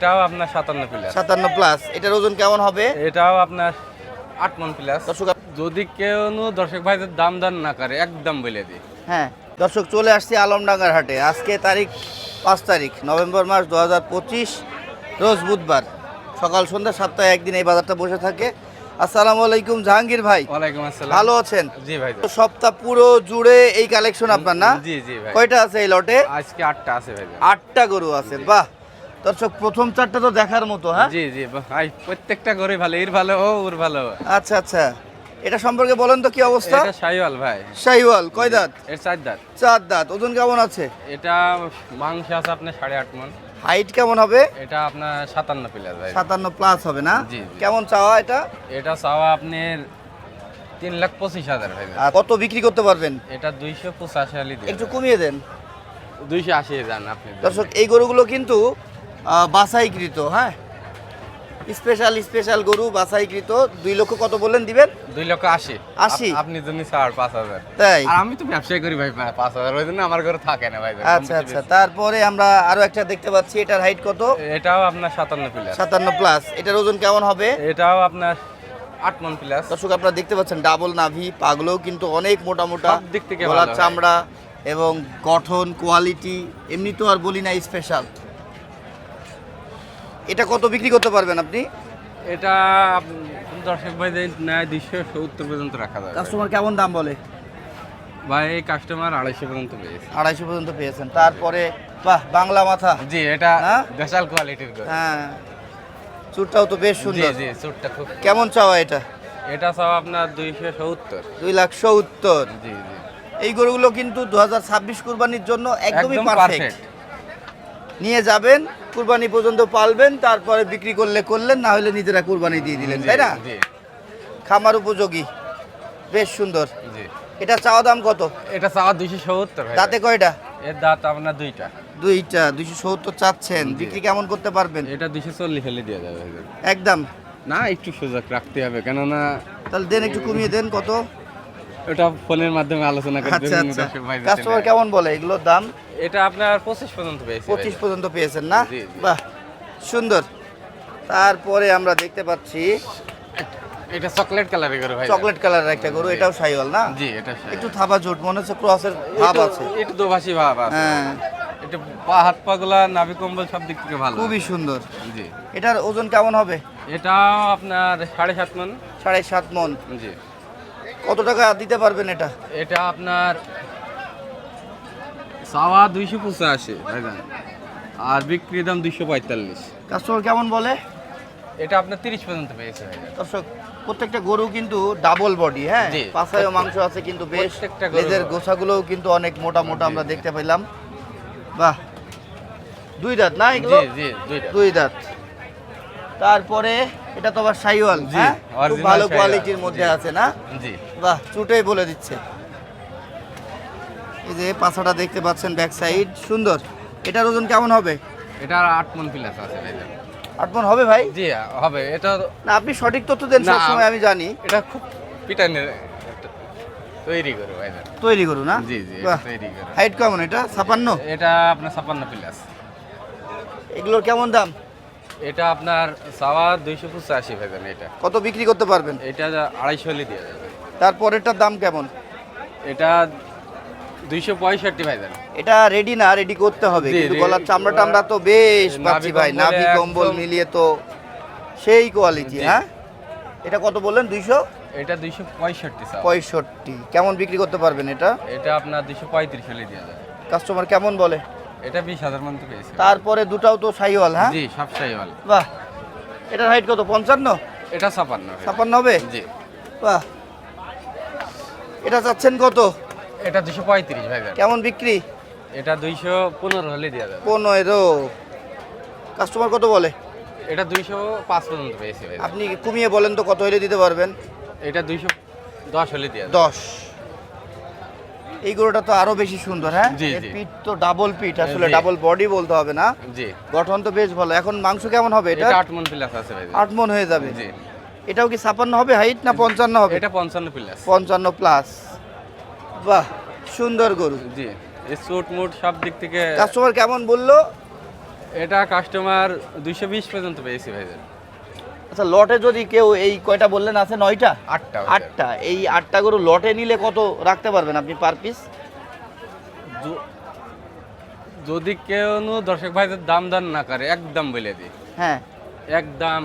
এটাও আপনার সাতান্ন প্লাস সাতান্ন প্লাস এটার ওজন কেমন হবে? এটাও আপনার আট মন প্লাস দর্শক যদি কেউ দর্শক ভাইদের দাম দান না করে একদম বলে দিই। হ্যাঁ দর্শক চলে আসছি আলমডাঙ্গার হাটে। আজকে তারিখ পাঁচ তারিখ নভেম্বর মাস দু হাজার পঁচিশ রোজ বুধবার। সকাল সন্ধ্যা সপ্তাহে একদিন এই বাজারটা বসে থাকে। আসসালামু আলাইকুম জাহাঙ্গীর ভাই। ওয়ালাইকুম আসসালাম। ভালো আছেন? জি ভাই। তো সপ্তাহ পুরো জুড়ে এই কালেকশন আপনার না? জি জি ভাই। কয়টা আছে এই লটে? আজকে আটটা আছে ভাই। আটটা গরু আছে। বাহ! দর্শক প্রথম চারটা তো দেখার মতো হ্যাঁ? জি জি ভাই প্রত্যেকটা করে ভালো এর ভালো ও ওর ভালো। আচ্ছা আচ্ছা। এটা সম্পর্কে বলেন তো কি অবস্থা? এটা সাইওয়াল ভাই। শাহিওয়াল কয় দাঁত? এর চার দাঁত। চার দাঁত। ওজন কেমন আছে? এটা মাংস আছে আপনার সাড়ে আট মন। হাইট কেমন হবে? এটা আপনার সাতান্ন প্লাস ভাই। সাতান্ন প্লাস হবে না। কেমন চাওয়া এটা? এটা চাওয়া আপনার তিন লাখ পঁচিশ হাজার ভাই। কত বিক্রি করতে পারবেন? এটা দুইশো পঁচাশি একটু কমিয়ে দেন। দুইশো আশি যান আপনি দর্শক এই গরুগুলো কিন্তু বাছাইকৃত হ্যাঁ? স্পেশাল স্পেশাল গরু বাছাইকৃত দুই লক্ষ কত বললেন দিবেন? দুই লক্ষ আশি। আশি? আপনি জন্য ছাড় পাঁচ হাজার। তাই? আর আমি তো ব্যবসায় করি ভাই পাঁচ হাজার ওই জন্য আমার ঘরে থাকে না ভাই আচ্ছা আচ্ছা। তারপরে আমরা আরও একটা দেখতে পাচ্ছি এটার হাইট কত? এটাও আপনার সাতান্ন প্লাস সাতান্ন প্লাস এটার ওজন কেমন হবে? এটাও আপনার আট মন প্লাস দর্শক আপনারা দেখতে পাচ্ছেন ডাবল নাভি পাগলেও কিন্তু অনেক মোটা মোটা দিক থেকে গলার চামড়া এবং গঠন কোয়ালিটি এমনি তো আর বলি না স্পেশাল এটা কত বিক্রি করতে পারবেন আপনি? এটা দর্শক ভাই যে নেয় দুইশো সত্তর পর্যন্ত রাখা যাবে। কাস্টমার কেমন দাম বলে? ভাই এই কাস্টমার আড়াইশো পর্যন্ত পেয়েছে। আড়াইশো পর্যন্ত পেয়েছেন। তারপরে বাহ বাংলা মাথা। জি এটা হ্যাঁ? দেশাল কোয়ালিটির হ্যাঁ। চুরটাও তো বেশ সুন্দর। জি সুটটা খুব কেমন চাওয়া এটা? এটা সব আপনার দুইশো সত্তর। দুই লাখ সত্তর। জি জি। এই গরুগুলো কিন্তু দু হাজার ছাব্বিশ কুরবানির জন্য একদমই একদম পারফেক্ট পারফেক্ট নিয়ে যাবেন কুরবানি পর্যন্ত পালবেন তারপরে বিক্রি করলে করলেন না হলে নিজেরা কুরবানি দিয়ে দিলেন তাই না? খামার উপযোগী বেশ সুন্দর। এটা চাওয়া দাম কত? এটা চাওয়া দুইশো সত্তর দাঁতে কয়টা? এর দাঁত আপনার দুইটা। দুইটা দুইশো সত্তর চাচ্ছেন। বিক্রি কেমন করতে পারবেন? এটা দুইশো চল্লিশ হলে দেওয়া যাবে একদম। না একটু সুযোগ রাখতে হবে কেননা তাহলে দেন একটু কমিয়ে দেন কত? ওটা ফোনের মাধ্যমে আলোচনা করে আচ্ছা আচ্ছা। কাস্টমার কেমন বলে? এগুলোর দাম? এটা আপনার পঁচিশ পর্যন্ত পেয়েছে পঁচিশ পর্যন্ত পেয়েছেন না। বাহ সুন্দর। তারপরে আমরা দেখতে পাচ্ছি এটা চকলেট কালারের ভাই চকলেট কালারের একটা গরু এটাও সাইওয়াল না? জি এটা একটু থাবা জোট মনে হচ্ছে ক্রসের ভাব আছে। একটু দোভাষী ভাব আছে। হ্যাঁ। এটা পা হাত পা নাভি কম্বল সব দিক থেকে ভালো। খুবই সুন্দর। জি। এটার ওজন কেমন হবে? এটাও আপনার সাড়ে সাত মন। সাড়ে সাত মন। জি। কত টাকা দিতে পারবেন এটা? এটা আপনার সাওয়া দুইশো পঁচাশি ভাইজান আর বিক্রির দাম দুইশো পঁয়তাল্লিশ। কাস্টমার কেমন বলে? এটা আপনার তিরিশ পর্যন্ত পেয়েছে দর্শক প্রত্যেকটা গরু কিন্তু ডাবল বডি হ্যাঁ। পাশায়ও মাংস আছে কিন্তু বেশ। গরু লেজের বড়। গোছাগুলোও কিন্তু অনেক মোটা মোটা আমরা দেখতে পেলাম। বাহ! দুই দাঁত না জি এগুলো? জি দুই দাঁত। তারপরে এটা তো আবার সাইওয়াল জি, হ্যাঁ? ভালো কোয়ালিটির মধ্যে আছে না? জি। বাহ! চুটেই বলে দিচ্ছে। এই যে পাছাটা দেখতে পাচ্ছেন ব্যাক সাইড সুন্দর। এটার ওজন কেমন হবে? এটা আট মন প্লাস আছে ভাইজান আট মন হবে ভাই? জি হবে। এটা না আপনি সঠিক তথ্য দেন না, সবসময় আমি জানি। এটা খুব পিটানের তৈরি করে ভাইজান তৈরি করু না? জি জি তৈরি করে হাইট কেমন এটা? ছাপান্ন? এটা আপনার ছাপ্পান্ন প্লাস এগুলোর কেমন দাম? এটা আপনার সাওয়া দুইশো পঁচাশি ভাইজান এটা। কত বিক্রি করতে পারবেন? এটা আড়াইশো হলে দিয়ে যাবে। তারপরেরটার দাম কেমন? এটা দুইশো পঁয়ষট্টি ভাইজান এটা রেডি না রেডি করতে হবে কিন্তু গলার চামড়া টামড়া তো বেশ পাচ্ছি ভাই নাভি কম্বল মিলিয়ে তো সেই কোয়ালিটি হ্যাঁ? এটা কত বললেন দুইশো? এটা দুইশো পঁয়ষট্টি পঁয়ষট্টি। কেমন বিক্রি করতে পারবেন এটা? এটা আপনার দুইশো পঁয়ত্রিশ হলে দিয়ে যাবে। কাস্টমার কেমন বলে? এটা বিশ হাজার মতো পেয়েছে তারপরে দুটাও তো সাইওয়াল হ্যাঁ? জি সব সাইওয়াল। বাহ। এটার হাইট কত পঞ্চান্ন? এটা ছাপান্ন। ছাপান্ন হবে? জি। বাহ। এটা চাচ্ছেন কত? এটা দুশো পঁয়ত্রিশ ভাই কেমন বিক্রি? এটা দুইশো পনেরো হলে দেওয়া যাবে। পনেরো। কাস্টমার কত বলে? এটা দুইশো পাঁচ পর্যন্ত পেয়েছে ভাইজান আপনি কমিয়ে বলেন তো কত হলে দিতে পারবেন? এটা দুইশো দশ হলে দেওয়া যাবে। দশ। এই গরুটা তো আরও বেশি সুন্দর হ্যাঁ? জি, এর জি। পিঠ তো ডাবল পিঠ আসলে জি। ডাবল বডি বলতে হবে না। জি। গঠন তো বেশ ভালো। এখন মাংস কেমন হবে এটা এটা আট মন প্লাস আছে ভাইজান আট মন হয়ে যাবে। জি। এটাও কি ছাপান্ন হবে হাইট না পঞ্চান্ন হবে? এটা পঞ্চান্ন প্লাস পঞ্চান্ন প্লাস বাহ সুন্দর গরু। জি সুট মুট সব দিক থেকে কাস্টমার কেমন বলল? এটা কাস্টমার দুইশো বিশ পর্যন্ত পেয়েছি ভাইজান। আচ্ছা লটে যদি কেউ এই কয়টা বললেন আছে নয়টা? আটটা আটটা। এই আটটা গরু লটে নিলে কত রাখতে পারবেন আপনি পার পিস যদি কেউ দর্শক ভাইদের দাম দান না করে একদম বলে দিই। হ্যাঁ। একদম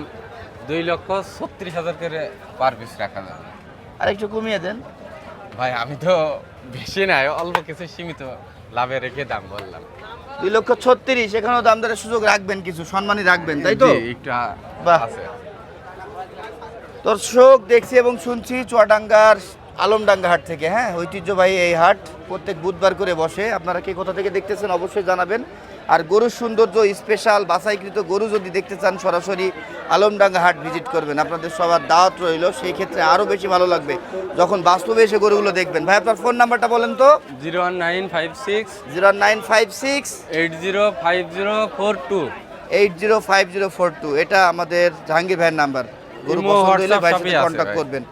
দুই লক্ষ ছত্রিশ হাজার করে পার পিস রাখা যাবে। আর একটু কমিয়ে দেন। ভাই আমি তো বেশি নাই অল্প কিছু সীমিত লাভে রেখে দাম বললাম। দুই লক্ষ ছত্রিশ এখানেও দাম দরের সুযোগ রাখবেন কিছু সম্মানই রাখবেন তাই তো? একটু। আছে। দর্শক দেখছি এবং শুনছি চুয়াডাঙ্গার আলমডাঙ্গা হাট থেকে হ্যাঁ? ঐতিহ্যবাহী এই হাট প্রত্যেক বুধবার করে বসে। আপনারা কে কোথা থেকে দেখতেছেন অবশ্যই জানাবেন। আর গরুর সৌন্দর্য স্পেশাল বাছাইকৃত গরু যদি দেখতে চান সরাসরি আলমডাঙ্গা হাট ভিজিট করবেন। আপনাদের সবার দাওয়াত রইল সেই ক্ষেত্রে আরও বেশি ভালো লাগবে। যখন বাস্তবে এসে গরুগুলো দেখবেন। ভাই আপনার ফোন নাম্বারটা বলেন তো। Zero one nine five six zero nine five six eight zero five zero four two. Eight zero five zero four two. এটা আমাদের জাহাঙ্গীর ভাইয়ের নাম্বার। গরু পছন্দ হলে হোয়াটসঅ্যাপ ভাইয়ের সাথে কন্ট্যাক্ট করবেন।